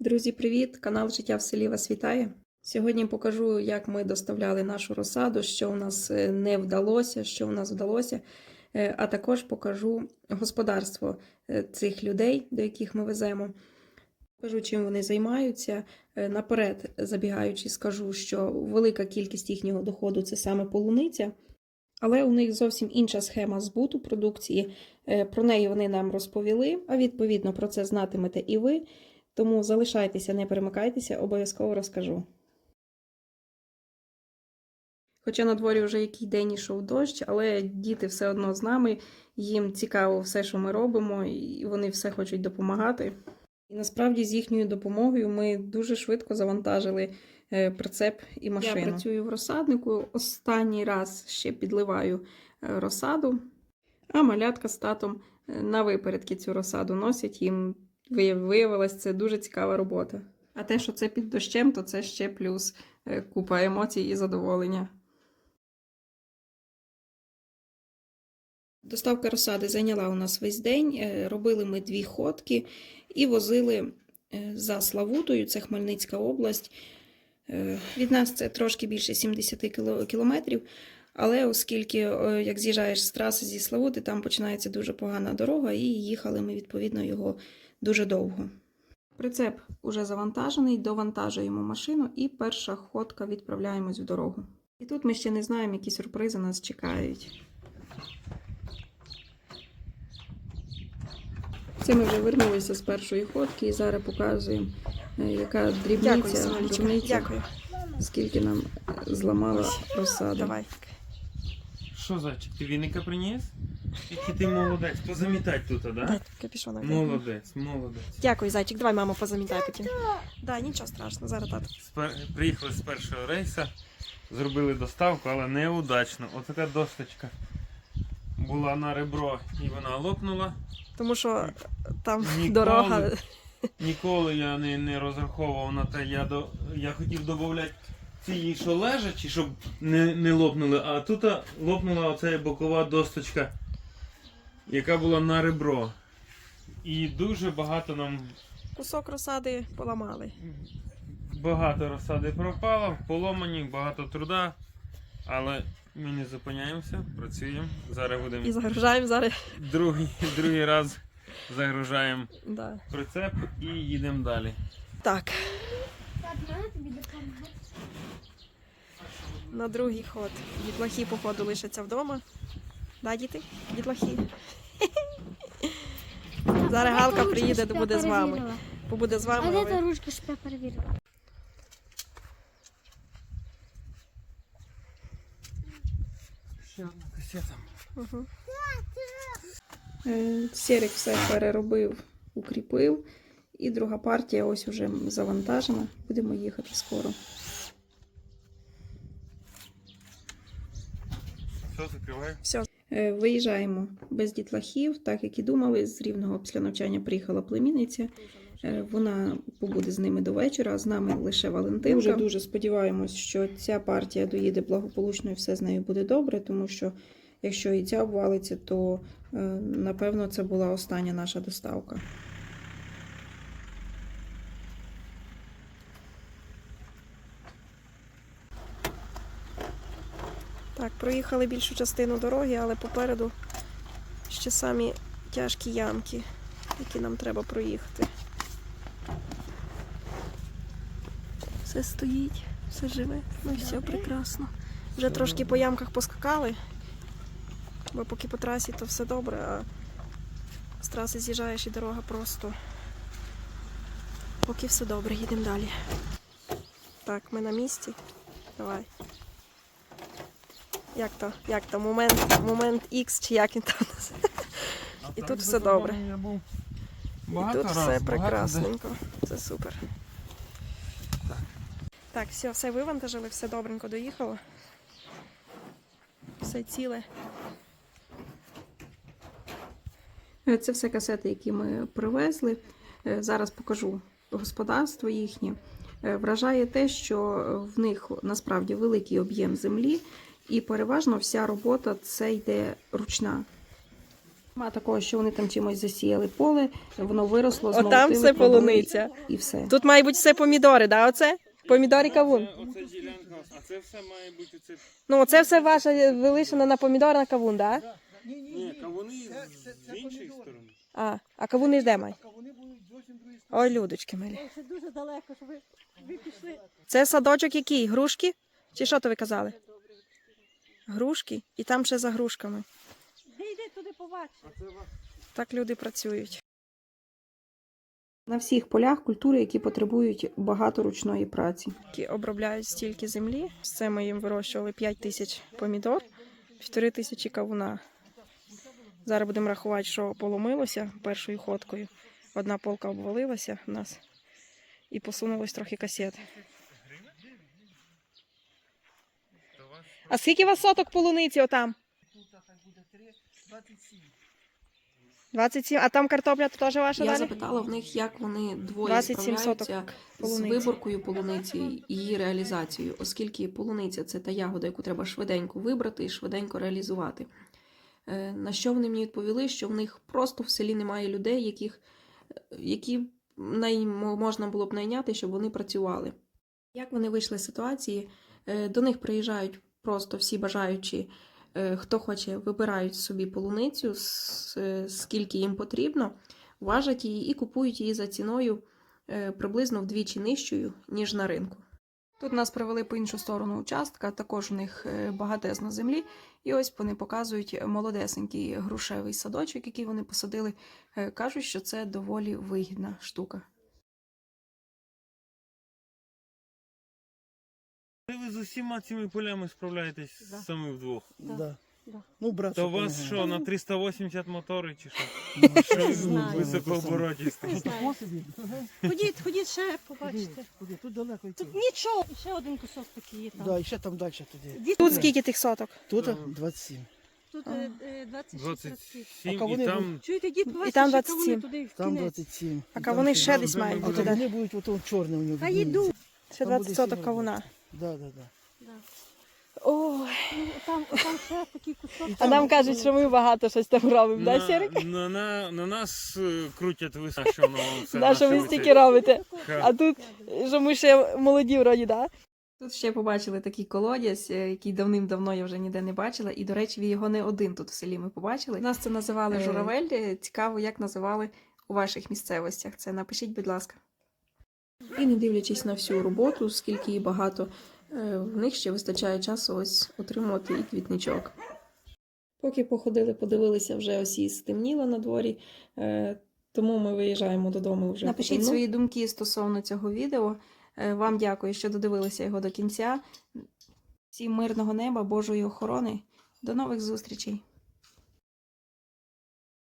Друзі, привіт! Канал Життя в селі вас вітає. Сьогодні покажу, як ми доставляли нашу розсаду, що у нас е, не вдалося, що у нас вдалося. Е, А також покажу господарство е, цих людей, до яких ми веземо. Покажу, чим вони займаються. Наперед, забігаючи, скажу, що велика кількість їхнього доходу це саме полуниця. Але у них зовсім інша схема збуту продукції. Про неї вони нам розповіли, а відповідно про це знатимете і ви. Тому залишайтеся, не перемикайтеся, обов'язково розкажу. Хоча на дворі вже який день ішов дощ, але діти все одно з нами, їм цікаво все, що ми робимо, і вони все хочуть допомагати. І насправді з їхньою допомогою ми дуже швидко завантажили е, прицеп і машину. Я працюю в розсаднику. Останній раз ще підливаю е, розсаду, а малятка з татом е, на випередки цю розсаду носять. Їм вияв- виявилось це дуже цікава робота. А те, що це під дощем, то це ще плюс е, купа емоцій і задоволення. Доставка розсади зайняла у нас весь день. Е, Робили ми дві ходки і возили е, за Славутою, це Хмельницька область. Від нас це трошки більше 70 кілометрів. Але оскільки, як з'їжджаєш з траси зі Славути, там починається дуже погана дорога, і їхали ми, відповідно, його дуже довго. Прицеп уже завантажений, довантажуємо машину і перша ходка відправляємось в дорогу. І тут ми ще не знаємо, які сюрпризи нас чекають. Це ми вже вернулися з першої ходки і зараз показуємо, е, яка дрібниця, Дякую, дрібниця, Дякую. скільки нам зламала розсада. Давай. Що, зайчик, ти віника приніс? Який ти молодець, позамітай тут, а, Дай да? капюшона. Молодець, молодець. Дякую, зайчик. Давай, мама, позамітай потім. Да, нічого страшного, зараз тато. Спер... Приїхали з першого рейсу, зробили доставку, але неудачно. Ось така досточка була на ребро і вона лопнула. Тому що там Ніколи. дорога. Ніколи я не, не розраховував на те. Я, до... я хотів додати ці, що лежачі, щоб не, не лопнули, а тут лопнула оця бокова досточка, яка була на ребро. І дуже багато нам Кусок розсади поламали. Багато розсади пропало, поломані, багато труда, але ми не зупиняємося, працюємо. Зараз І будемо загружаємо зараз. другий, другий раз загружаємо Да. прицеп і їдемо далі. Так, на другий ход. Дітлахи, походу, лишаться вдома. Да, діти? Дітлахи. Зараз Галка приїде, буде з вами. Побуде з А вами. де а та ви- ручка, щоб я перевірила? Ще одна касета. Е, Серік все переробив, укріпив. І друга партія ось уже завантажена. Будемо їхати скоро. Все, закриваю. Все, Виїжджаємо без дітлахів, так як і думали. З рівного після навчання приїхала племінниця. Е, Вона побуде з ними до вечора, з нами лише Валентинка. Дуже дуже сподіваємось, що ця партія доїде благополучно і все з нею буде добре, тому що якщо і ця обвалиться, то е, напевно це була остання наша доставка. Так, проїхали більшу частину дороги, але попереду ще самі тяжкі ямки, які нам треба проїхати. Все стоїть, все живе, ну і все прекрасно. Вже трошки по ямках поскакали, бо поки по трасі, то все добре, а з траси з'їжджаєш і дорога просто. Поки все добре, їдемо далі. Так, ми на місці. Давай. Як то? Як то? Момент, момент X чи як він там? І тут все добре. І тут раз, все прекрасненько. Це супер. Так, все, все вивантажили, все добренько доїхало. Все ціле. Е, Це все касети, які ми привезли. Е, Зараз покажу господарство їхнє. Е, Вражає те, що в них насправді великий об'єм землі, і переважно вся робота це йде ручна. А такого, що вони там чимось засіяли поле, воно виросло, Отам змолотили, все полуниця. І все. Тут має бути все помідори, да, оце? Помідор і кавун. Оце ділянка, а це все має бути це. Ну, оце все ваше вилишено на помідор на кавун, да? Ні, кавуни з іншої сторони. А, а кавуни ж де май? Ой, людочки милі. Це дуже далеко, що ви, ви пішли. Це садочок який? Грушки? Чи що то ви казали? Грушки? І там ще за грушками. Де йди туди побачиш? Так люди працюють. На всіх полях культури, які потребують багато ручної праці. Які обробляють стільки землі. Це ми їм вирощували 5 тисяч помідор, 4 тисячі кавуна. Зараз будемо рахувати, що поломилося першою ходкою. Одна полка обвалилася в нас і посунулось трохи касет. А скільки у вас соток полуниці отам? 27. А там картопля то теж ваша Я далі? запитала в них, як вони двоє 27 справляються соток з полуниці. виборкою полуниці і її реалізацією, оскільки полуниця це та ягода, яку треба швиденько вибрати і швиденько реалізувати. Е, На що вони мені відповіли, що в них просто в селі немає людей, яких, які най, можна було б найняти, щоб вони працювали. Як вони вийшли з ситуації? Е, До них приїжджають просто всі бажаючі, е, хто хоче, вибирають собі полуницю, е, скільки їм потрібно, важать її і купують її за ціною е, приблизно вдвічі нижчою, ніж на ринку. Тут нас привели по іншу сторону участка, також у них багатезно землі. І ось вони показують молодесенький грушевий садочок, який вони посадили. Кажуть, що це доволі вигідна штука. Ви з усіма цими полями справляєтесь Да. самі вдвох. Да. Да. Ну, брат. То у вас що, на 380 мотори чи що? Ну, Що знаю. високооборотісти? Ходіть, ходіть ще побачите. Тут далеко йти. Тут нічого. Ще один кусок такий є там. Да, і ще там далі туди. Тут скільки тих соток? Тут Да. 27. Тут е, е, 26 років. 27 А кавуни і там Чуєте, дід, І там 27. 27. Там 27. А кавуни ще десь мають бути. да? кавуни будуть ото чорне у нього. Та йду. Ще Там 20 соток кавуна. Да, да, да. Да. Ой. Ну, там, там ще такий кусок. А нам кажуть, що ми багато щось там робимо, да, на, на, на, на нас е, крутять воно все Да, що ви стільки робите. А тут, що ми ще молоді вроді, да? Тут ще побачили такий колодязь, е, який давним-давно я вже ніде не бачила. І, до речі, ви його не один тут в селі ми побачили. Нас це називали Е. журавель. Е, Цікаво, як називали у ваших місцевостях. Це напишіть, будь ласка. І не дивлячись на всю роботу, скільки її багато, е, в них ще вистачає часу ось отримувати і квітничок. Поки походили, подивилися, вже ось і стемніло на дворі, е, тому ми виїжджаємо додому вже. Напишіть потемно. свої думки стосовно цього відео. Е, Вам дякую, що додивилися його до кінця. Всім мирного неба, Божої охорони. До нових зустрічей!